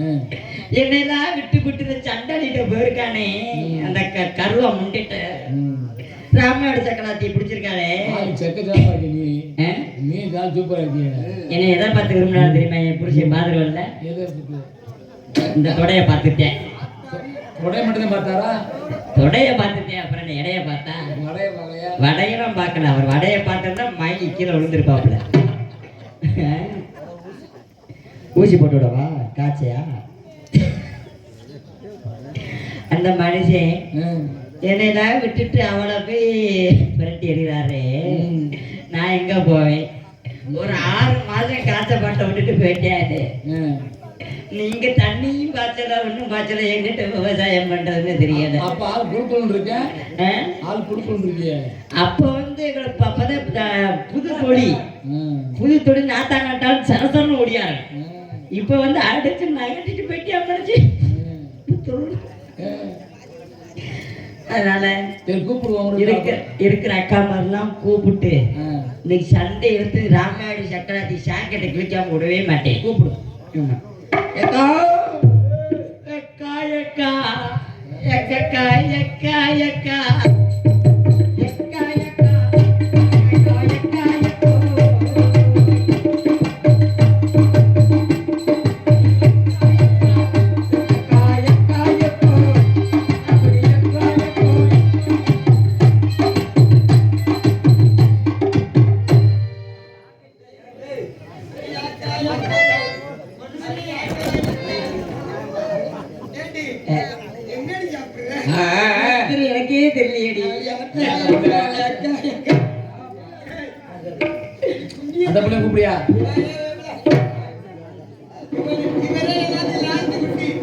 ஆ. என்னெல்லாம் விட்டு விட்டு சண்டாளிட்ட போயிருக்கானே. அந்த கருவா முண்டிட்ட. ம். ராமநாடு சக்கலாத்தி பிடிச்சிருக்காளே. நீ. தான் சூப்பரா இருக்கீங்க. என்னை எதை பார்த்து விரும்பினாலும் தெரியுமா? என் புருஷன் பாத்திரம்ல எதை பத்தி? இந்த தொடைய பார்த்துட்டேன். உடைய மட்டும் பார்த்தாரா? தொடைய பார்த்துட்டேன் அப்புறம் இடைய பார்த்தா? வடையெல்லாம் பார்க்கல. அவர் வடையை பார்த்தா மயங்கி கீழே விழுந்திருப்பாப்புல. ஊசி போட்டு விடவா காய்ச்சையா அந்த மனுஷன். என்னையெல்லாம் விட்டுட்டு அவளை போய் பிரட்டி எறிகிறாரு ம். நான் எங்க போவேன் ஒரு ஆறு மாசம் காய்ச்ச பாட்டை விட்டுட்டு போயிட்டாரு. நீங்க தண்ணியும் பாய்ச்சல ஒன்றும் பாய்ச்சல எங்கிட்ட விவசாயம் பண்றதுன்னு தெரியாது அப்ப ஆள் குடுக்கணும் இருக்கேன்? ஆள் குடுக்கணும் இருக்கிய அப்போ வந்து எங்களுக்கு அப்பதான் புது தொழி ம். புது தொழி நாத்தா நட்டாலும் சரசரன்னு ஓடியாரு ம். இப்போ வந்து அடிச்சு நகட்டிட்டு ம். ம். அதனால கூப்பிடுவோம் இருக்கிற இருக்கிற அக்கா மாதிரிலாம் கூப்பிட்டு. இன்னைக்கு சண்டை எடுத்து ராமநாடு சக்கராத்தி சாக்கெட்டை கிழிக்காம விடவே மாட்டேன் கூப்பிடு ஆமா. எக்கா எக்கா எக்கா எக்கா எக்கா எக்கா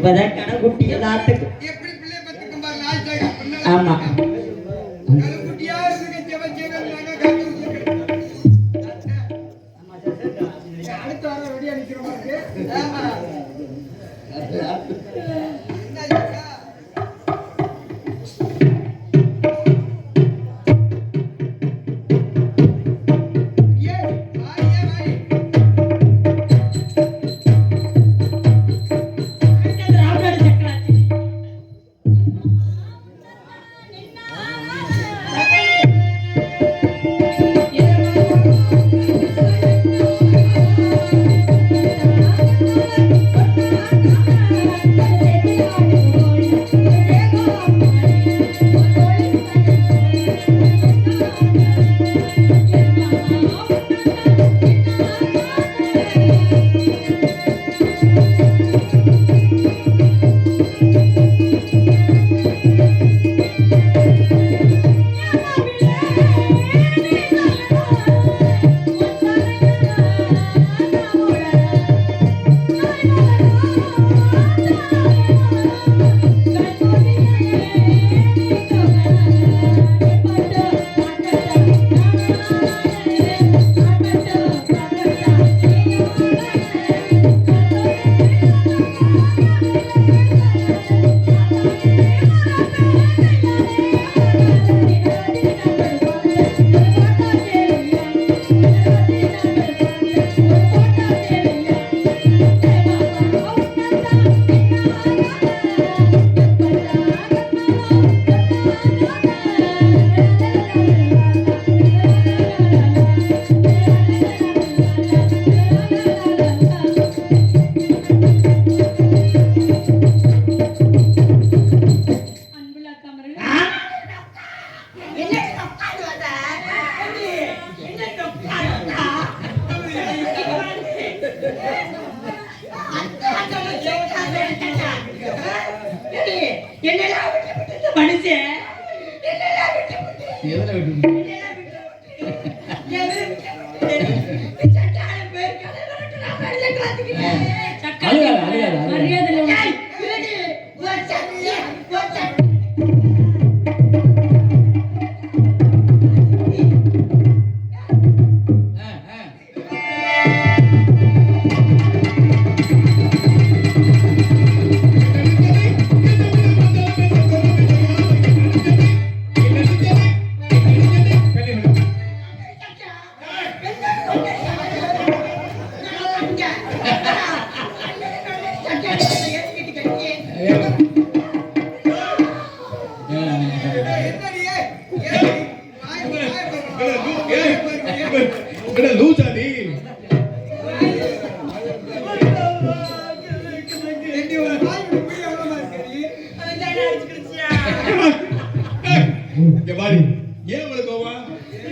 இப்பதான் கடைக்குட்டி எல்லாத்துக்கும். ஆமா.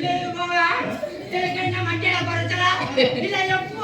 ஏன் மாமா, எனக்கு என்ன மண்டையில குறைச்சலா? இல்லை, எப்போ?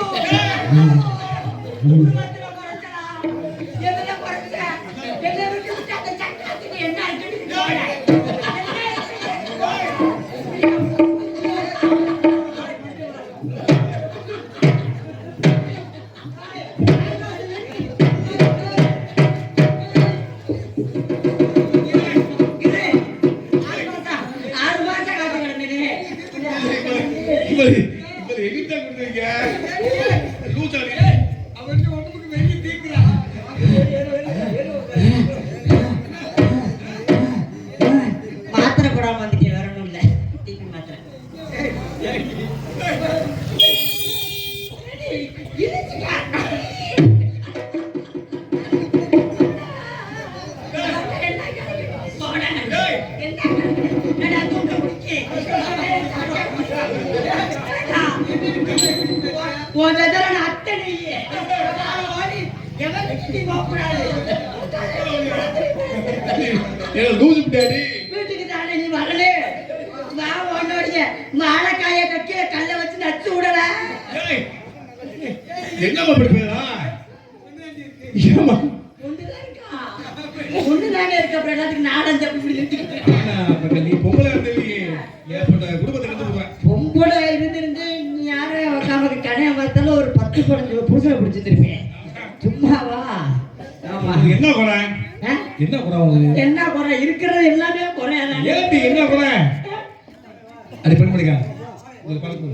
என்னம்மா படிப்பீங்களா ஏமா ஒண்ணுதான் இருக்கா அப்புறம் எல்லாத்துக்கும் நாடஞ்சு அப்படி நீ பொம்பளை இருந்தீங்க ஏற்பட்ட குடும்பத்தை கண்டு போவேன் பொம்பளை இருந்திருந்து நீ யாரும் உட்காம கடையை பார்த்தாலும் ஒரு பத்து குறைஞ்சு புருஷனை பிடிச்சிருப்பேன் சும்மாவா? ஆமா. என்ன குறை? என்ன குறை என்ன குறை? இருக்கிறது எல்லாமே ஏன்டி என்ன குறை? அடி பண்ணி முடிக்கா ஒரு பழக்கம்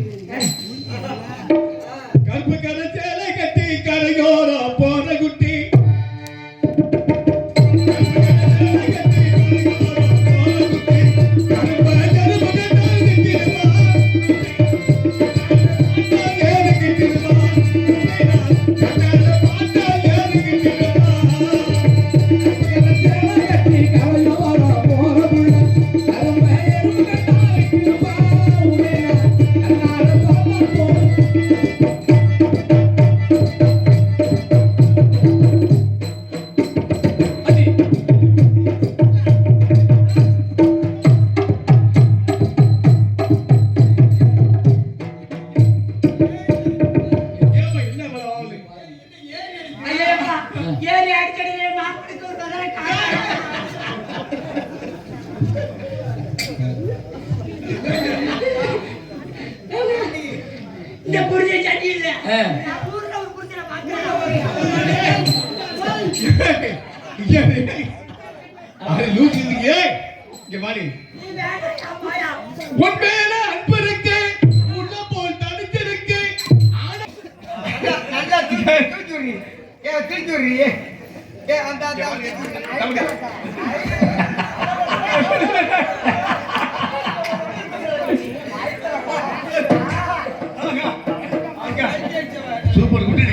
சூப்பர் குட்டி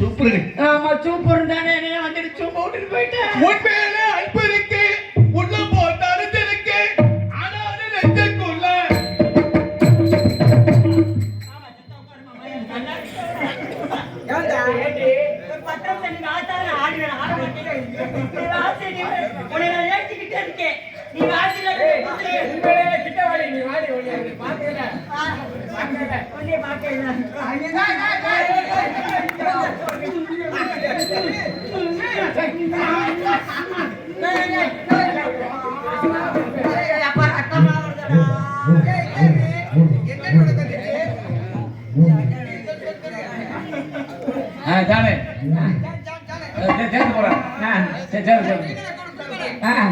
சூப்பர். ஆமா சூப்பர் தானே. என்ன வந்துட்டு சும்மா விட்டுட்டு போயிட்டேன் உன் மேல அன்பு இருக்கு. உள்ள போல் தடுத்திருக்கு ஆனாலும் நெஞ்சுக்குள்ள. நீ வாசி தானே சேர்த்து போறேன் சரி சரி சரி அடே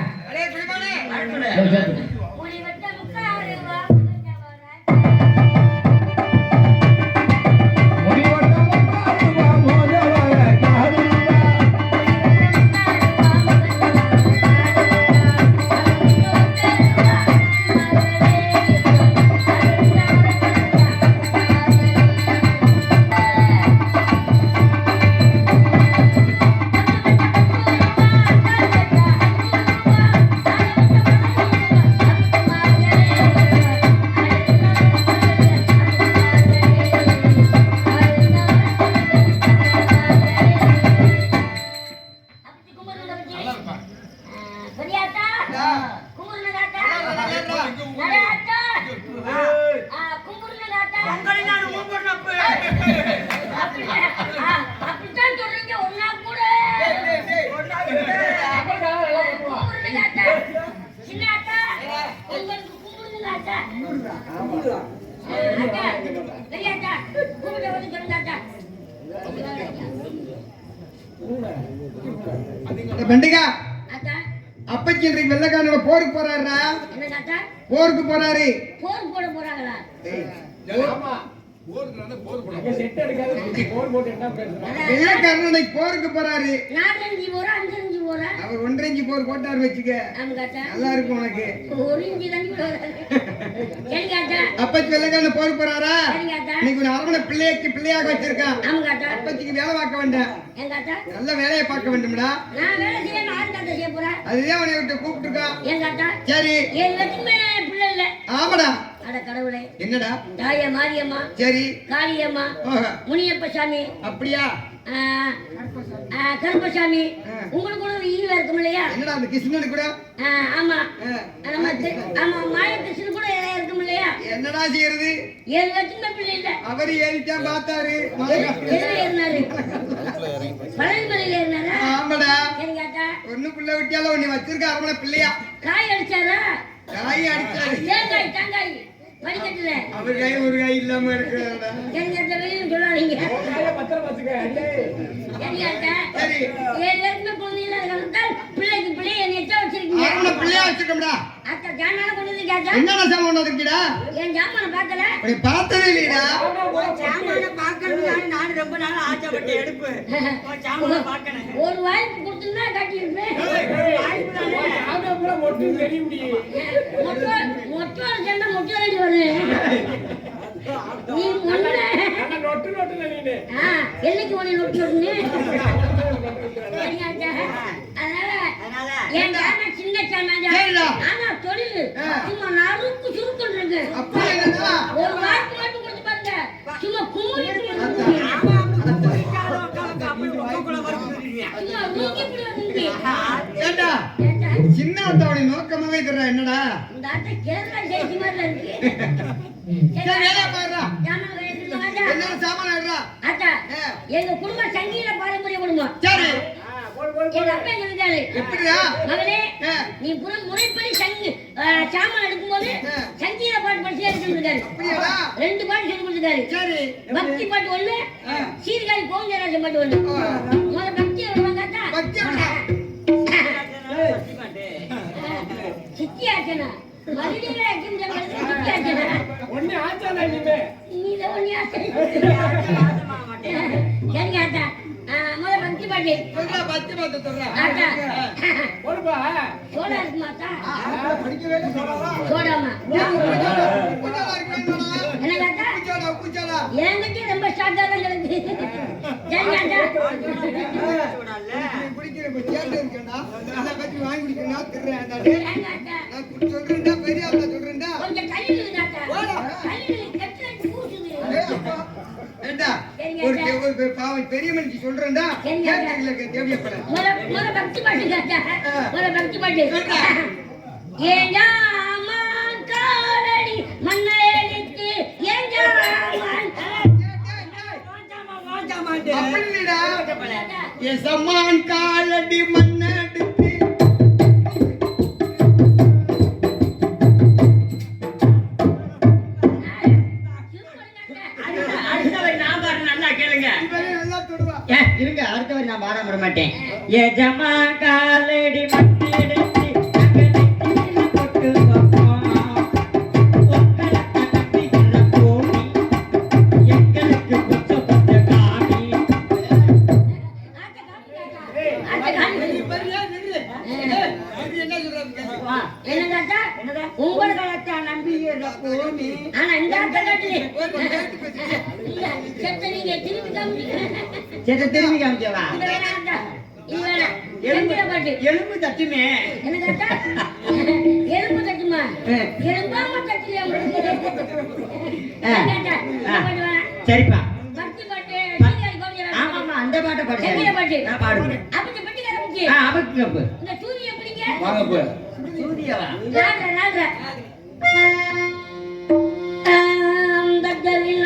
பெண்டிகா. அக்கா அப்பச்சி இன்றைக்கு வெள்ளக்காரனோட போருக்கு போறாருடா. போருக்கு போறாரு. போர் போட போறாங்களா? போருக்கு போறாரு. போறா அவர் ஒன்றரை இஞ்சி போர் போட்டாரு வச்சுக்க. நல்லா இருக்கும் உனக்கு. அப்பச்சி வெள்ளக்காரன் போருக்கு போறாரா? இன்னைக்கு ஒரு அரவணை பிள்ளைக்கு பிள்ளையாக வச்சிருக்கான். அப்பச்சிக்கு வேலை பார்க்க வேண்டாம் நல்ல வேலையை பார்க்க வேண்டும்டா. அதுதான் உன்னை விட்டு கூப்பிட்டுருக்கான். சரி. ஆமாடா. அட கடவுளே. என்னடா? தாய மாரியம்மா. சரி. காளியம்மா. முனியப்ப சாமி அப்படியா? கருப்பசாமி. உங்களுக்கு கூட ஒரு ஈவா இருக்கும் இல்லையா? என்னடா அந்த கிருஷ்ணனுக்கு கூட? ஆமா. நம்ம ஆமா மாயகிருஷ்ணன் கூட இடம் இருக்கும் இல்லையா? என்னடா செய்யறது? ஏழு லட்சமே பிள்ளை இல்ல. அவர் ஏறித்தான் பார்த்தாரு. எதுல ஏறினாரு? பழனிமலையில ஏறினாரா? ஆமாடா. சரி கேட்டா ஒண்ணு பிள்ளை விட்டியால உன்னை வச்சிருக்க அரவணை பிள்ளையா? காய் அடிச்சாரா? காய் அடிச்சாரு. தேங்காய் தேங்காய். வடிகட்டுல அவர் கை ஒரு கை இல்லாம இருக்கிறாடா சரி கேட்ட வெளியில சொல்லாதீங்க. கையில பத்திரம் வச்சுக்க சரி. பிள்ளைக்கு பிள்ளைய என்னை எச்சா வச்சிருக்கீங்க. அரவணை பிள்ளையா வச்சிருக்கோம்டா. ஜாமான கொண்டு வந்து கேட்டா என்னடா சாமான் கொண்டு வந்திருக்கீடா என் ஜாமான பார்க்கல அப்படி பார்த்ததே இல்லையடா சாமான பார்க்கணும்னு நான் ரொம்ப நாள் ஆசைப்பட்டு எடுப்பு சாமான பார்க்கணும் ஒரு வாய்ப்பு கொடுத்துருந்தா கட்டியிருப்பேன் ஆனா கூட மட்டும் தெரிய முடியும் மொத்தம் சேர்ந்தா நீ ஒண்ணு நொட்டு நொட்டுல என்னைக்கு ஒண்ணு நொட்டு? அதனால என் ஜாமா சின்ன. ஆனா தொழில். சும்மா நறுக்கு என்னடா ஒரு மட்டும் கொடுத்து பாருங்க சும்மா சின்ன அத்தாவுடைய நோக்கமாவே இந்த கேரளா ஜெயிச்சு மாதிரி இருக்கு சரி வேலையை பாருடா ஜாமான் எடுத்துட்டு வாடா. என்னோட சாமான எடுறா? ஆத்தா ஆ. எங்க குடும்பம் சங்கீத பாரம்பரிய குடும்பம் சரி. எங்க அப்பா சொல்லிட்டாரு? எப்படிடா? மகனே ஆ. நீ புற முறைப்படி சங்கி சாமான் எடுக்கும்போது ஆ. சங்கீத பாட்டு படிச்சு ரெண்டு பாட்டு சொல்லி கொடுத்துருக்காரு. சரி. பக்தி பாட்டு ஒண்ணு. சீர்காழி கோவிந்தராஜன் பாட்டு ஒண்ணு. ஆ. முத பக்தி வருவாங்க ஆத்தா ஒண்ணு ஆச்சானா இனிமே நீ தான் ஒண்ணு ஆச்சு சரிங்க ஆத்தா ஆ, முத பக்தி பாட்டு சொல்றா பக்தி பார்த்து சொல்றா ஆத்தா போடுப்பா சோடா இருக்குமா ஆத்தா படிக்கவே இல்லை ரொம்ப ஷார்ட்டா நீ குடிக்கிற இருக்கேன்டா. வாங்கி நான் சொல்றேன்டா, பெரிய ஆளா சொல்றேன்டா. கொஞ்சம் ஒரு பாவம் பெரிய மனுஷி சொல்றேன்டா. தேவையப்பட பக்தி பாட்டு பக்தி பாட்டு. எசமான் காலடி மண்ணெடுத்து இருங்க அடுத்த வரி நான் பாட மாட்டேன். எஜமா காலடி மட்டியெடுத்து செத்த நீங்க திருப்பி காமிச்சீங்க சரி திரும்பி பாட்டு? எலும்பு தட்டுமே. எலும்பு தட்டுமா? எலும்பாம தட்டுலையா? சரிப்பா. பக்தி பாட்டு சீர்காழி கோவிந்தராஜன் ஆமா ஆமா அந்த பாட்டை பாடு. பாட்டு. நான் பாடுவேன். ஆ அமுக்கு கப்பு இந்த சூரிய பிடிங்க வாங்க போ சூரியவா நாடுற நாடுற ஆம், தத்தரில்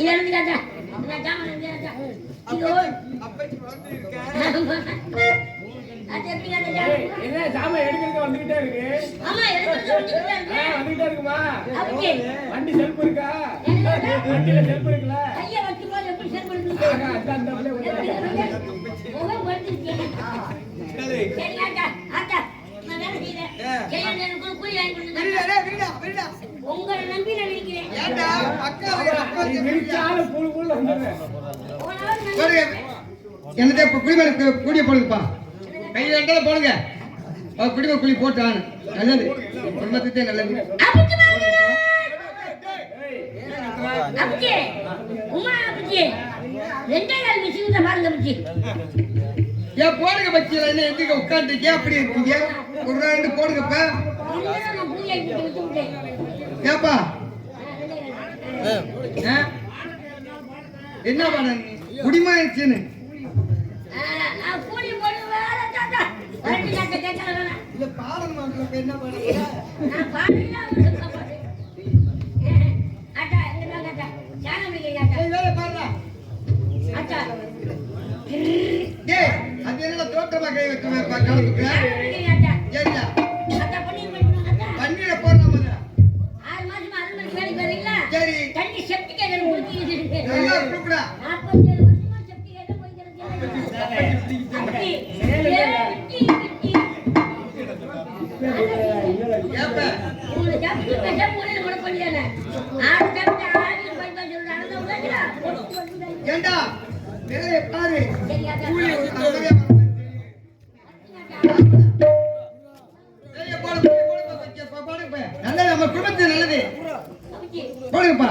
இது எழுந்துக்காதா ஆமா. எடுக்கிறதுக்கு வந்துகிட்டே இருக்குமா? வண்டி செல்ப் இருக்கா? வண்டியில செல்ப் இருக்குல்ல? ஐயா வச்சு போது எப்படி செல்ப் இருக்கு? அந்த அந்த முகம் வந்துருச்சு சரி. ஆட்டா உங்களை நம்பி நான் இருக்கிறேன். என்னதே குடிமனுக்கு கூடிய போடுங்கப்பா கையில் ரெண்டாவது போடுங்க. குடிமன் குழி போட்டான். நல்லது. குடும்பத்துக்கே நல்லது. உமா அப்படி ரெண்டே கால் மிஷின் பாருங்க ஏன் போடுங்க பச்சியில என்ன எங்க உட்காந்துட்டீங்க அப்படி இருக்கீங்க? ஒரு ரெண்டு போடுங்கப்ப. ஏப்பா. என்ன பண்ண குடிமா ஆயிடுச்சுன்னு என்ன பண்ணுங்க அட்டா பாருடா. அட்டா எவ்வளவு கை வைக்கிறேன் கலப்புக்கு போடுங்கப்பா.